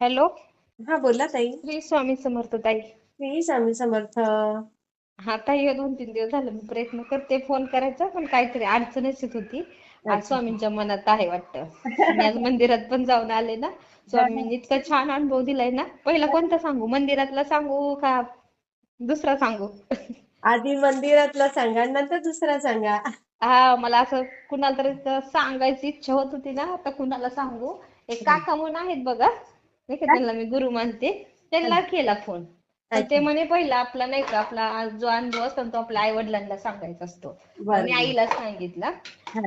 Hello. हा बोला ताई. श्री स्वामी समर्थ ताई. मी स्वामी समर्थ. हा ताई हे दोन तीन दिवस झाले मी प्रयत्न करते फोन करायचा पण काहीतरी अडचणच येत होती. आज स्वामींच्या मनात आहे वाटतं. मी आज मंदिरात पण जाऊन आले ना. स्वामींनी इतका छान अनुभव दिलाय ना. पहिला कोणता सांगू? मंदिरातला सांगू का दुसरा सांगू? आधी मंदिरातला सांगा नंतर दुसरा सांगा. हा मला असं कुणाला तरी सांगायची इच्छा होत होती ना आता कुणाला सांगू? एक काका म्हणून आहेत बघा. नाही का त्यांना मी गुरु मानते त्यांना केला फोन. ते म्हणे पहिला आपला नाही का आपला जो अनुभव असतो तो आपल्या आई वडिलांना सांगायचा असतो. मी आईला सांगितला.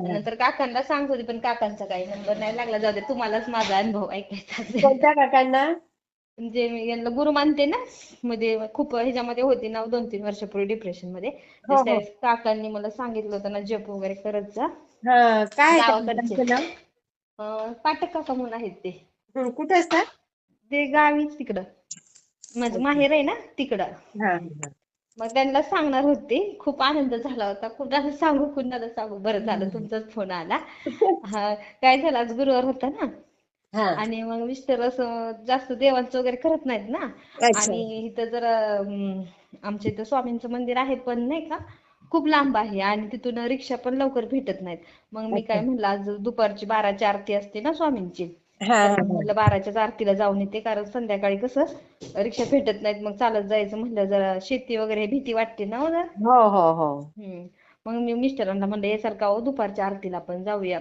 नंतर काकांना सांगत होती पण काकांचा काही नंबर नाही लागला जाऊ दे तुम्हालाच माझा अनुभव ऐकायचा काकांना? म्हणजे मी यांना गुरु मानते ना. मध्ये खूप ह्याच्यामध्ये होती ना दोन तीन वर्षापूर्वी डिप्रेशनमध्ये. हो, हो. काकांनी मला सांगितलं होतं ना जप वगैरे करत जा. काय पाठक काका म्हणून आहेत ते. कुठे असतात? ते गावीच तिकडं. माझं माहेर आहे ना तिकडं. हा मग त्यांना सांगणार होते. खूप आनंद झाला होता. कुणाला सांगू कुणाला सांगू? बरं झालं तुमचाच फोन आला. काय झालं? आज गुरुवार होता ना. हा. आणि मग मिस्टर असं जास्त देवांचं वगैरे करत नाहीत ना. आणि इथं जरा आमच्या इथं स्वामींचं मंदिर आहे पण नाही का खूप लांब आहे. आणि तिथून रिक्षा पण लवकर भेटत नाहीत. मग मी काय म्हणलं आज दुपारची बाराची आरती असते ना स्वामींची. म्हणलं बाराच्याच आरतीला जाऊन येते कारण संध्याकाळी कसं रिक्षा भेटत नाहीत मग चालत जायचं म्हणलं जरा शेती वगैरे भीती वाटते ना हो जरा. हो हो हो. हम्म. मग मी मिस्टरांना म्हणलं येसाल का हो दुपारच्या आरतीला आपण जाऊया.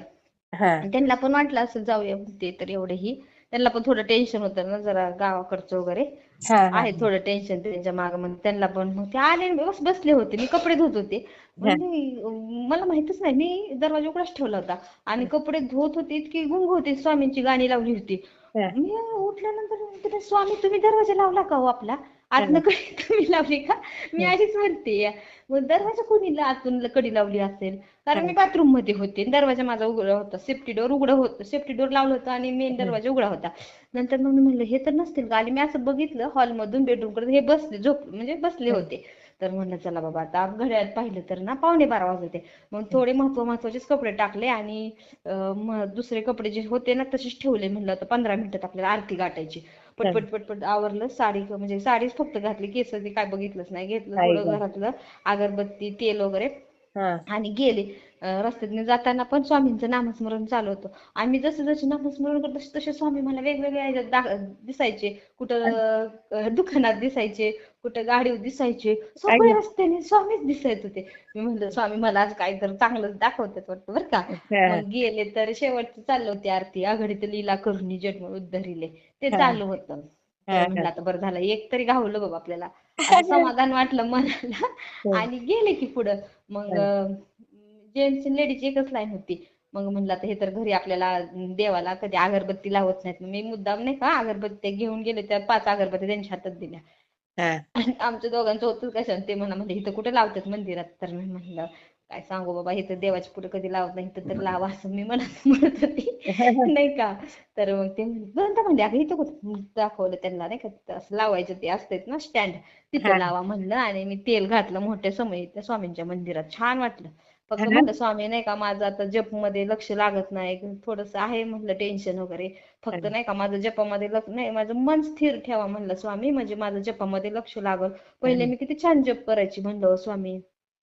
हा. त्यांना पण वाटलं असं जाऊया ते तर एवढेही. त्यांना पण थोडं टेन्शन होतं ना जरा गावाकडचं वगैरे. आहे थोडं टेन्शन त्यांच्या मागं मग त्यांना पण मग ते आले आणि बस बसले होते. मी कपडे धुत होते. म्हणजे मला माहितच नाही मी दरवाजा उघडाच ठेवला होता. आणि कपडे धुत होते इतकी गुंग होते स्वामींची गाणी लावली होती. मी उठल्यानंतर म्हणते, स्वामी तुम्ही दरवाजा लावला का हो आपला? आतनं कडी तुम्ही लावली का? मी आधीच म्हणते मग दरवाजा कोणी आतून कडी लावली असेल कारण मी बाथरूममध्ये होते. दरवाजा माझा उघडा होता. सेफ्टी डोर उघडं होतं सेफ्टी डोर लावलं होतं आणि मेन दरवाजा उघडा होता. नंतर मग मी म्हणलं हे तर नसतील का? आणि मी असं बघितलं हॉल मधून बेडरूमकडे हे बसले झोप म्हणजे बसले होते. तर म्हणलं चला बाबा आता घड्याळ पाहिलं तर ना पावणे बारा वाजले. होते मग थोडे महत्त्व महत्वाचेच कपडे टाकले आणि दुसरे कपडे जे होते ना तसेच ठेवले म्हणलं आता पंधरा मिनिटात आपल्याला आरती गाठायची. पटपट पटपट आवरलं. साडी म्हणजे साडीच फक्त घातली केस काय बघितलंच नाही. घेतलं थोडं? घरातलं. अगरबत्ती तेल वगैरे. आणि गेले. अं, रस्त्यातनं जाताना पण स्वामींचं नामस्मरण चालू होतं. मी जसं जसं नामस्मरण करत तसे तसे स्वामी मला वेगवेगळ्या ह्याच्यात दिसायचे. कुठं दुकानात दिसायचे कुठं गाडीवर दिसायचे. सगळे रस्त्याने स्वामीच दिसायचे होते. मी म्हणलं स्वामी मला आज काहीतरी चांगलंच दाखवतात वाटतं बरं का. मग गेले तर शेवटचं चाललं होती आरती. आघडीत लीला करुणी जन्म उद्धरिले. ते चालू होतं. तर म्हणलं आता बरं झालं. एक तरी गावलं बाबा आपल्याला. समाधान वाटलं मनाला. आणि गेले की पुढं. मग जेंट्स आणि लेडीज एकच लाईन होती. मग म्हणलं आता हे तर घरी आपल्याला देवाला कधी अगरबत्ती लावत नाहीत. मी मुद्दाम नाही का अगरबत्त्या घेऊन गेले त्या पाच अगरबत्त्या त्यांच्या हातात दिल्या. हा. आणि आमच्या दोघांचं होतं कशाने ते म्हणा म्हणजे इथं कुठे लावतात मंदिरात? तर मी म्हणलं काय सांगू बाबा इथं देवाच्या पुढे कधी लावत नाही इथं तर लावा असं मी म्हणत म्हणत होती. नाही का? तर मग ते तर म्हणले अगं इथं कुठं? दाखवलं त्यांना नाही का? असं लावायचं ते असतात ना स्टँड. तिथं लावा म्हणलं आणि मी तेल घातलं मोठ्या समयी त्या स्वामींच्या मंदिरात. छान वाटलं. फक्त म्हणलं स्वामी नाही का माझं आता जपमध्ये लक्ष लागत नाही थोडस आहे म्हणलं टेन्शन वगैरे. फक्त नाही का माझं जपामध्ये लक्ष नाही माझं मन स्थिर ठेवा म्हणलं स्वामी म्हणजे माझं जपामध्ये लक्ष लागल. पहिले मी किती छान जप करायची म्हणलं "ओ स्वामी.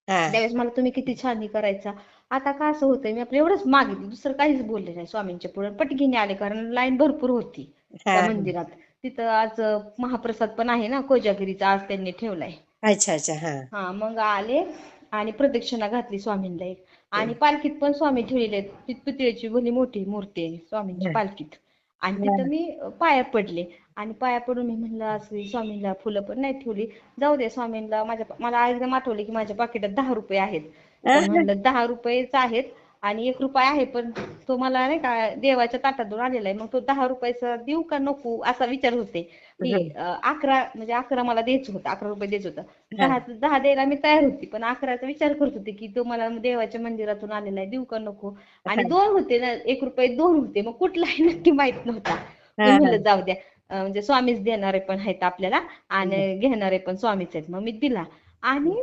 हा. त्यावेळेस मला तुम्ही किती छान हे करायचा. आता का असं होतंय मी आपलं एवढंच मागितलं दुसरं काहीच बोलले नाही स्वामींच्या पुढे. पटकीने आले कारण लाईन भरपूर होती त्या हा. मंदिरात. तिथं आज अं, महाप्रसाद पण आहे ना कोजागिरीचा आज त्यांनी ठेवलाय. अच्छा अच्छा हा. हा मग आले आणि प्रदक्षिणा घातली स्वामींना एक. आणि पालखीत पण स्वामी ठेवलेले आहेत. ती पितळेची भली मोठी मूर्ती आहे स्वामींच्या पालखीत. आणि तिथं मी पाया पडले. आणि पाया पडून मी म्हणलं असं स्वामींना फुलं पण नाही ठेवली. जाऊ दे स्वामींना. माझ्या मला एकदम आठवले की माझ्या पाकिटात दहा रुपये आहेत. म्हणलं दहा रुपयेच आहेत आणि एक रुपया आहे पण तो मला नाही का देवाच्या ताटातून आलेला आहे. मग तो दहा रुपयाचा देऊ का नको? असा विचार होते. की अकरा म्हणजे अकरा मला द्यायचं होतं. अकरा रुपये द्यायचं होतं. दहा दहा द्यायला मी तयार होती. पण अकराचा विचार करत होते की तो मला देवाच्या मंदिरातून आलेला आहे. देऊ का नको? आणि दोन होते ना. एक रुपये दोन होते. मग कुठला आहे नक्की माहीत नव्हता. म्हणलं जाऊ द्या. म्हणजे स्वामीच देणारे पण आहेत आपल्याला आणि घेणारे पण स्वामीच आहेत. मग मी दिला. आणि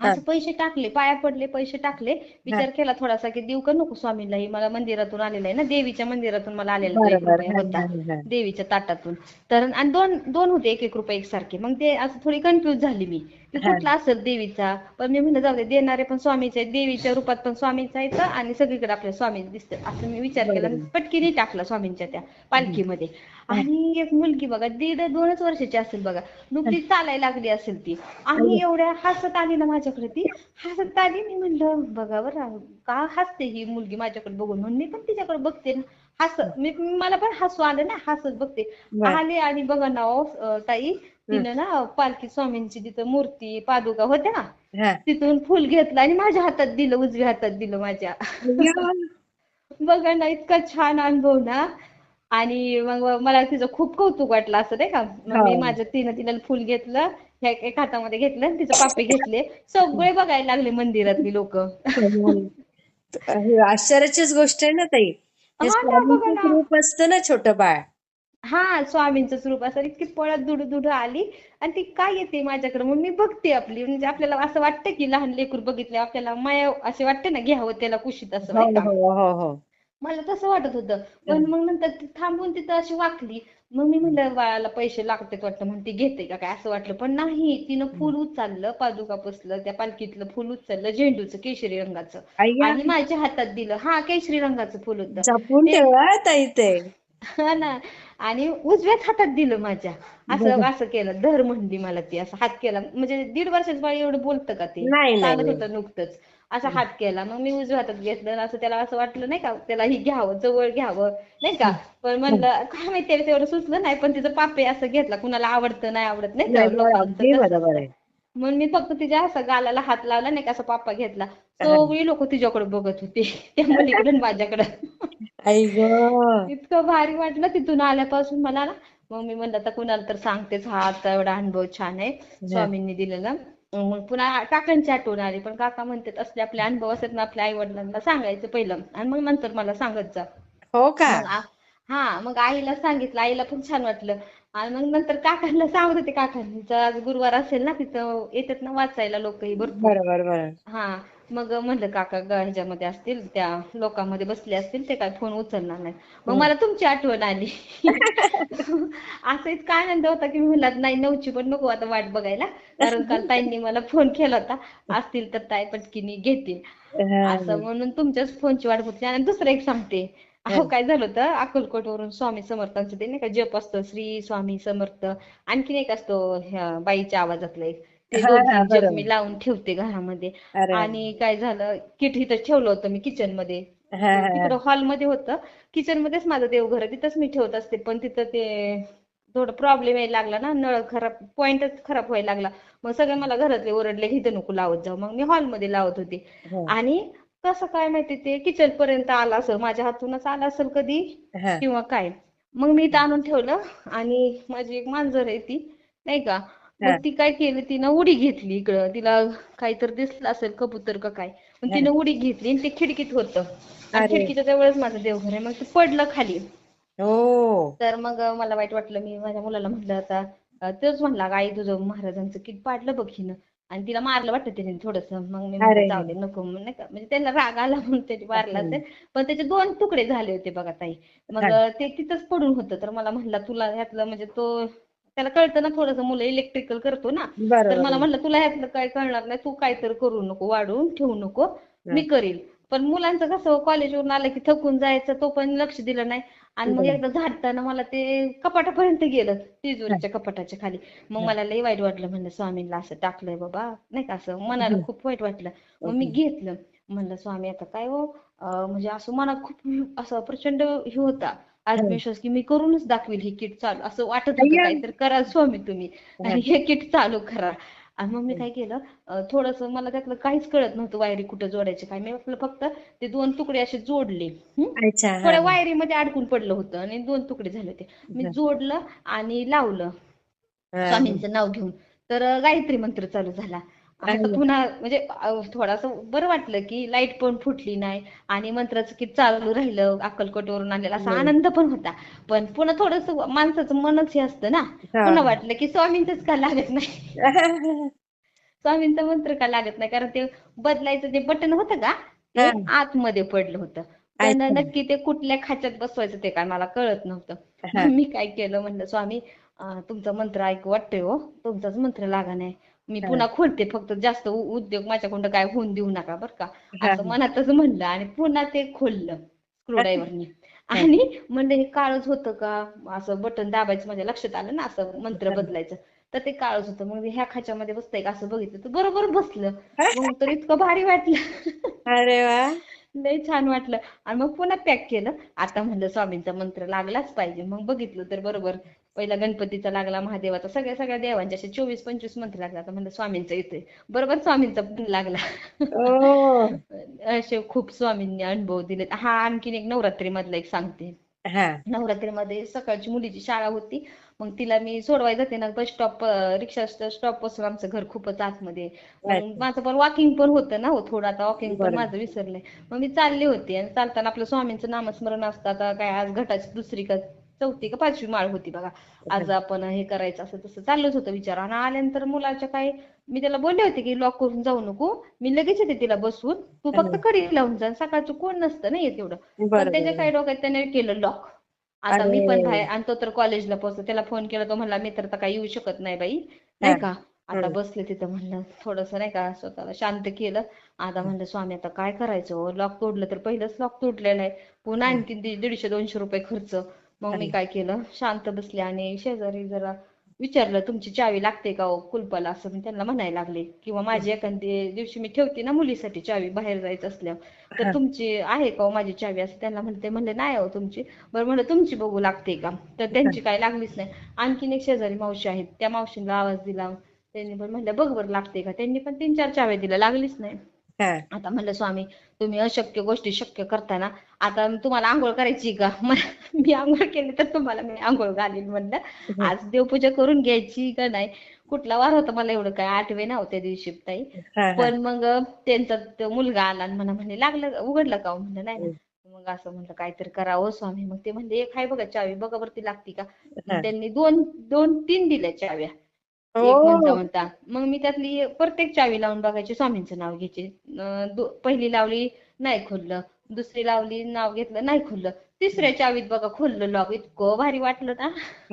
असं पैसे टाकले पाया पडले पैसे टाकले. विचार केला थोडासा की देऊ का नको स्वामींना हे मला मंदिरातून आलेलं आहे ना देवीच्या मंदिरातून मला आलेला एक रुपया होता. देवीच्या ताटातून. तर आणि दोन दोन होते एक एक रुपये एकसारखे मग ते असं थोडी कन्फ्युज झाली मी. हा. कुठला असेल देवीचा. पण मी म्हणलं जाऊ दे देणारे पण स्वामीचे आहेत देवीच्या रूपात पण स्वामीचा येतं आणि सगळीकडे आपल्या स्वामी दिसतं. असं मी विचार केला. पटकीने टाकला स्वामींच्या त्या पालखीमध्ये. आणि एक मुलगी बघा दीड दोनच वर्षाची असेल बघा. नुकतीच चालायला लागली असेल ती. आणि एवढ्या हसत आली ना माझ्याकडे ती. हसत आली मी म्हणलं बघा बरं का हसते ही मुलगी माझ्याकडे बघून? म्हणून मी पण तिच्याकडे बघते ना. हसत. मी मला पण हसू आलं ना हसत बघते. आले आणि बघा ना ताई तिनं ना पालखी स्वामींची तिथं मूर्ती पादुका होत्या ना. तिथून फुल घेतलं आणि माझ्या हातात दिलं उजव्या हातात दिलं माझ्या. बघा ना इतका छान अनुभव ना. आणि मग मला तिचं खूप कौतुक वाटलं असं नाही का? मग मी हो. माझ्या तिनं तिला फुल घेतलं ह्या एक हातामध्ये घेतलं आणि तिचं पापे घेतले. सगळे बघायला लागले मंदिरातली लोक. हे आश्चर्याचीच गोष्ट आहे ना ताई. हे हा ना, बघा ना. रूप असतं ना छोटं बाळ. हा स्वामींचं स्वरूप असं इतकी पळत दुडू दुडू आली आणि ती काय येते माझ्याकडे? मग मी बघते आपली. म्हणजे आपल्याला असं वाटतं की लहान लेकरू बघितले आपल्याला माया असे वाटते ना घ्यावं त्याला कुशीत असं हो नाही का? हो हो हो. मला तसं वाटत होतं. पण मग नंतर ती थांबून तिथं अशी वाकली. मग मी म्हणलं बाळाला पैसे लागतात वाटतं. म्हणून ती घेते का काय असं वाटलं. पण नाही तिनं फुल उचललं पादुका पुसलं त्या पालखीतलं फुल उचललं झेंडूचं केशरी रंगाचं. आणि माझ्या हातात दिलं. हा केशरी रंगाचं फुल होतं. हा ना. आणि उजव्याच हातात दिलं माझ्या. असं असं केलं. धर म्हणली मला ती. असं हात केला. म्हणजे दीड वर्षाचं बाळ एवढं बोलतं का ते? चालत. होतं नुकतंच. असा हात केला. मग मी उजव्या हातात घेतलं असं त्याला असं वाटलं नाही का त्याला ही घ्यावं जवळ घ्यावं नाही का? पण म्हणलं काय माहिती त्याला तेवढं सुचलं नाही पण तिचं पापे असं घेतला. कुणाला आवडतं नाही आवडत नाही का? म्हणून मी फक्त तिच्या असं गालाला हात लावला नाही का असा पापा घेतला. सगळी लोक तिच्याकडे बघत होते त्या मुलीकडून माझ्याकडे. इतकं भारी वाटलं तिथून आल्यापासून मला ना. मग मी म्हणलं आता कुणाला तर सांगतेच हा आता एवढा अनुभव छान आहे स्वामींनी दिलेला. मग पुन्हा काकांची आठवण आली पण काका म्हणतात असले आपले अनुभव असतात ना आपल्या आई वडिलांना सांगायचं पहिलं. आणि मग नंतर मला सांगत जा. हो का? हा मग आईला सांगितलं आईला पण छान वाटलं. आणि मग नंतर काकांना सांगत होते काकांचं आज गुरुवार असेल ना तिथं येतात ना वाचायला लोकही भरपूर. बरोबर बरोबर. हा मग म्हणलं काका ग ह्याच्यामध्ये असतील त्या लोकांमध्ये बसले असतील ते काय फोन उचलणार नाही मग मला तुमची आठवण आली. असं इतका आनंद होता की मी म्हणलं नाही नऊची पण नको आता वाट बघायला कारण काल ताईंनी मला फोन केला होता असतील तर ताई पटकीनी घेते हा. असं म्हणून तुमच्याच फोनची वाट बघते. आणि दुसरं एक सांगते अहो काय झालं होतं? अक्कलकोट वरून स्वामी समर्थांचं ते नाही का जप असतं श्री स्वामी समर्थ. आणखीन एक असतो ह्या बाईच्या आवाजातलं एक. ते दोन तीन जप. मी लावून ठेवते घरामध्ये. आणि काय झालं? किट इथं ठेवलं होतं मी किचनमध्ये तिकडं हॉलमध्ये होतं. किचन मध्येच माझं देवघर तिथंच मी ठेवत असते. पण तिथं ते थोडं प्रॉब्लेम यायला लागला ना नळ खराब पॉइंटच खराब व्हायला लागला. मग सगळे मला घरातले ओरडले इथं नको लावत जाऊ. मग मी हॉलमध्ये लावत होते. हा, आणि कसं काय माहिती ते? किचन पर्यंत आलं असेल माझ्या हातूनच आलं असेल कधी? हा. किंवा काय? मग मी इथं आणून ठेवलं आणि माझी एक मांजर आहे ती. नाही का? हा. मग ती काय केली? तिनं उडी घेतली इकडं. तिला काहीतरी दिसलं असेल कबूतर का काय? मग तिनं उडी घेतली आणि ते खिडकीत होतं. आणि अरे. खिडकीच्या जवळच माझं देवघर आहे. मग ते पडलं खाली. हो. तर मग मला वाईट वाटलं. मी माझ्या मुलाला म्हटलं आता अं, तोच म्हणला आई तुझं महाराजांचं किट पाडलं बघ हिनं. आणि तिला मारलं वाटतं त्याने थोडस. मग मी जाऊ दे नको. नाही का म्हणजे त्यांना राग आला म्हणून त्याने मारला असेल पण त्याचे दोन तुकडे झाले होते बघा ताई. मग. ते तिथंच पडून होतं. तर मला म्हणला तुला ह्यातलं म्हणजे तो त्याला कळतं ना थोडंसं मुलं इलेक्ट्रिकल करतो ना. तर मला म्हणलं तुला ह्यातलं काय कळणार नाही. तू काय तर करू नको वाढवून ठेवू नको. मी करील. पण मुलांचं कसं कॉलेजवरून आलं की थकून जायचं. तो पण लक्ष दिलं नाही. आणि मग एकदा झाडताना मला ते कपाटापर्यंत गेलं तिजोरीच्या कपाटाच्या खाली. मग मला लई वाईट वाटलं म्हणलं स्वामींना असं टाकलंय बाबा. नाही का असं मनाला खूप वाईट वाटलं. मग मी घेतलं. म्हणलं स्वामी आता काय हो? म्हणजे असं मनात खूप असं प्रचंड हे होता आत्मविश्वास की मी करूनच दाखवील हे किट चालू. असं वाटत होतं. काहीतरी करा स्वामी तुम्ही. आणि हे किट चालू करा. आणि मग मी काय केलं थोडंसं मला त्यातलं काहीच कळत नव्हतं वायरी कुठं जोडायचे काय. मी आपलं फक्त ते दोन तुकडे असे जोडले. हं? अच्छा हा. थोड्या वायरीमध्ये अडकून पडलं होतं आणि दोन तुकडे झाले होते. मी जोडलं आणि लावलं. हा. स्वामींचं नाव घेऊन. तर गायत्री मंत्र चालू झाला. आता अरे. पुन्हा म्हणजे थोडंसं बरं वाटलं की लाइट पण फुटली नाही आणि मंत्राचं की चालू राहिलं अक्कलकोटवरून आलेला असा आनंद पण होता पण पुन्हा थोडस माणसाचं मनच हे असतं ना. पुन्हा वाटलं की स्वामींचंच का लागत नाही स्वामींचा मंत्र का लागत नाही कारण ते बदलायचं जे बटन होतं का ते. आतमध्ये पडलं होतं पण. नक्की ते कुठल्या खाच्यात बसवायचं ते काय मला कळत नव्हतं. मी काय केलं म्हणलं स्वामी तुमचा मंत्र ऐकू वाटतोय हो तुमचाच मंत्र लागा नाही मी. पुन्हा खोलते फक्त जास्त उद्योग माझ्याकडून काय होऊन देऊ नका बरं का. असं मनातच म्हणलं आणि पुन्हा ते खोललं स्क्रूड्रायव्हरनी आणि म्हणलं हे काळच होतं का? असं बटन दाबायचं माझ्या लक्षात आलं ना असं मंत्र बदलायचं. तर ते काळच होतं. मग ह्या खाच्यामध्ये बसतंय का? असं बघितलं तर बरोबर बसलं. मग तर इतकं भारी वाटलं. अरे वा. लय छान वाटलं. आणि मग पुन्हा पॅक केलं. आता म्हणलं स्वामींचा मंत्र लागलाच पाहिजे. मग बघितलं तर बरोबर. पहिला गणपतीचा लागला महादेवाचा सगळ्या सगळ्या देवांचे असे चोवीस पंचवीस मंत्र लागला. आता म्हणलं स्वामींचा येतोय बरोबर स्वामींचा पण लागला. ओ असे खूप स्वामींनी अनुभव दिलेत. हा आणखीन एक नवरात्री मधला एक सांगते. हा. नवरात्रीमध्ये सकाळची मुलीची शाळा होती. मग तिला मी सोडवायला जाते ना बस स्टॉप रिक्षा स्टॉपपासून आमचं घर खूपच आतमध्ये. माझं पण वॉकिंग पण होतं ना हो थोडं आता वॉकिंग पण. माझं विसरलंय. मग मी चालली होती आणि चालताना आपलं स्वामींचं नामस्मरण असतं. आता काय आज घटाची दुसरी का चौथी का पाचवी माळ होती बघा. आज आपण हे करायचं असं तसं चाललंच होतं विचार. आणि आल्यानंतर मुलाच्या काय मी त्याला बोलले होते की लॉक करून जाऊ नको. मी लगेच येते तिला बसवून तू फक्त कडी लावून जा. सकाळचं कोण नसतं ना येत एवढं. पण त्याच्या काही डोक्यात त्याने केलं लॉक आता मी पण. बाहेर आणि तो तर कॉलेजला पोहोचतो त्याला फोन केला. तो म्हणला मी तर काही येऊ शकत नाही बाई. नाही का? आता. बसले तिथं म्हणलं. थोडस नाही का स्वतःला शांत केलं. आता म्हणलं स्वामी आता काय करायचं? लॉक तोडलं तर पहिलंच लॉक तुटलेलं आहे. पुन्हा आणखी दीड- दीडशे दोनशे रुपये खर्च. मग मी. काय केलं? शांत बसले आणि शेजारी जरा विचारलं तुमची चावी लागते का हो कुलपाला? असं मी त्यांना म्हणायला लागले. किंवा माझी एखाद्या दिवशी मी ठेवते ना मुलीसाठी चावी बाहेर जायचं असल्यावर तर. तुमची आहे का हो माझी चावी? असं त्यांना म्हणते. म्हणले नाही हो तुमची. बरं म्हणलं तुमची बघू लागते का? तर त्यांची काय लागलीच नाही. आणखीन एक शेजारी मावशी आहेत. त्या मावशीला आवाज दिला. त्यांनी पण म्हणलं बघ बरं लागते का? त्यांनी पण तीन चार चाव्या दिल्या. लागलीच नाही. आता म्हणलं स्वामी तुम्ही अशक्य गोष्टी शक्य करताना आता तुम्हाला आंघोळ करायची का? मला- मी आंघोळ केली तर तुम्हाला मी आंघोळ घालीन म्हणलं. आज देवपूजा करून घ्यायची का नाही? कुठला वार होता मला एवढं काय? आठवे ना त्या दिवशी ताई. हा हा. पण मग त्यांचा तो मुलगा आला आणि म्हणा म्हणले लागलं उघडलं का हो? म्हणलं नाही ना मग असं म्हणलं काहीतरी करावं स्वामी. मग ते म्हणले एक आहे बघा चावी बघा बरं ती लागती का? हा. त्यांनी दोन दोन तीन दिल्या चाव्या. एक ओ म्हणता म्हणता मग मी त्यातली प्रत्येक चावी लावून बघायची स्वामींचं नाव घ्यायचे. अं, दो- पहिली लावली नाही खोललं दुसरी लावली नाव घेतलं नाही खोललं. तिसऱ्या चावीत बघा खोललं लॉक इतकं भारी वाटलं ना.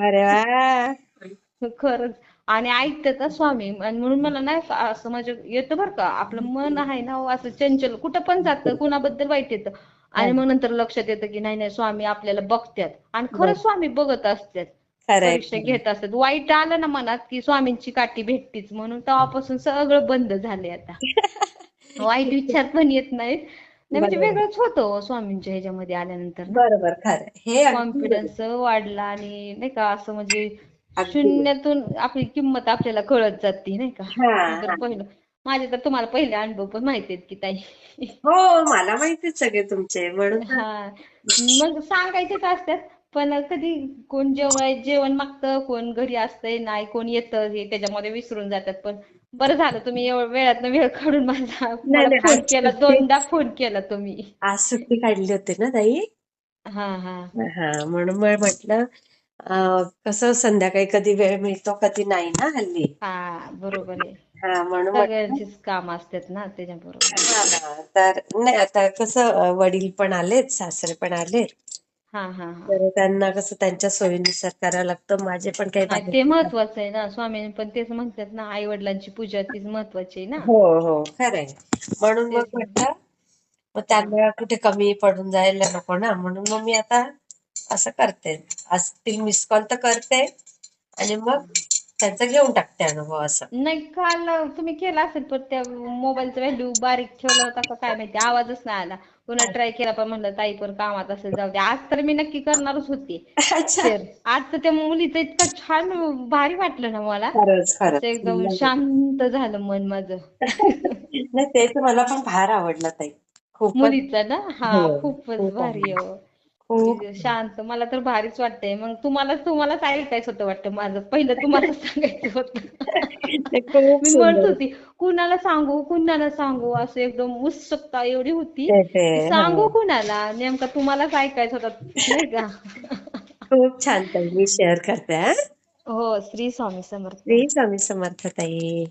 अरे वा. खरंच. आणि ऐकतात हा स्वामी? आणि म्हणून मला नाही का असं म्हणजे येतं बरं का. आपलं मन आहे ना हो असं चंचल. कुठं पण जातं कुणाबद्दल वाईट येतं. आणि मग नंतर लक्षात येतं की नाही नाही स्वामी आपल्याला बघतात आणि खरंच स्वामी बघत असतात परीक्षा घेत असतात. वाईट आलं ना मनात की स्वामींची काठी भेटतीच म्हणून तेव्हापासून सगळं बंद झालंय आता. वाईट विचार पण येत नाहीत. नाही म्हणजे. वेगळंच होतं हो स्वामींच्या ह्याच्यामध्ये आल्यानंतर. बरोबर खरं हे कॉन्फिडन्स वाढला आणि नाही का असं म्हणजे. शून्यातून आपली किंमत आपल्याला कळत जाते नाही का. तर. पहिलं माझे तर तुम्हाला पहिले अनुभव पण माहिती आहेत की ताई. हो मला माहितीच सगळे तुमचे. म्हणून मग सांगायचेच असतात. पण कधी कोण जेवण जेवण मागतं कोण घरी असतंय नाही कोण येतं हे त्याच्यामध्ये विसरून जातात. पण बरं झालं तुम्ही वेळातनं वेळ काढून माझा फोन केला. दोनदा फोन केला तुम्ही. आज सुट्टी काढली होती ना ताई? हा हा. हा म्हणून म्हटलं कसं संध्याकाळी कधी वेळ मिळतो कधी नाही ना हल्ली? हा बरोबर आहे. हा म्हणून काम असतात ना त्याच्याबरोबर. तर नाही आता कसं वडील पण आलेत सासरे पण आलेत. हा हा हा. तर त्यांना कसं त्यांच्या सोयीनुसार करावं लागतं. माझे पण काही बाहेर- ते महत्वाचं आहे ना. स्वामी पण तेच म्हणतात ना आई वडिलांची पूजा तीच महत्वाची आहे ना. हो हो. खरंय म्हणून मग तेच ना. म्हटलं मग त्यांना कुठे कमी पडून जायला नको ना. म्हणून मग मी आता असं करते. असतील मिस कॉल तर करते. आणि मग त्यांचा घेऊन टाकते अनुभव असं. नाही काल तुम्ही केला असेल पण त्या मोबाईलचा व्हॅल्यू बारीक ठेवला होता का काय माहिती. आवाजच नाही आला. पुन्हा ट्राय केला पण म्हणलं ताई पण कामात असेल जाऊ दे. आज तर मी नक्की करणारच होती. अच्छा. आज तर त्या मुलीचं इतकं छान भारी वाटलं ना मला. खरंच खरंच. ते एकदम शांत झालं मन माझं. नाही तेच मला पण फार आवडलं ताई. खूपच. मुलीचं ना? हा हो, खूपच खूप भारी आहे हो. खूप शांत मला तर भारीच वाटतंय. मग तुम्हाला तुम्हालाच ऐकायचं होतं वाटतं माझं. पहिलं तुम्हाला सांगायचं होतं. मी म्हणत होती कुणाला सांगू? कुणाला सांगू? असं एकदम उत्सुकता एवढी होती. हो. सांगू कुणाला? नेमका तुम्हालाच ऐकायचं होतं नाही का? खूप छान ताई मी शेअर करते हा. हो श्री स्वामी समर्थ. श्री स्वामी समर्थ ताई.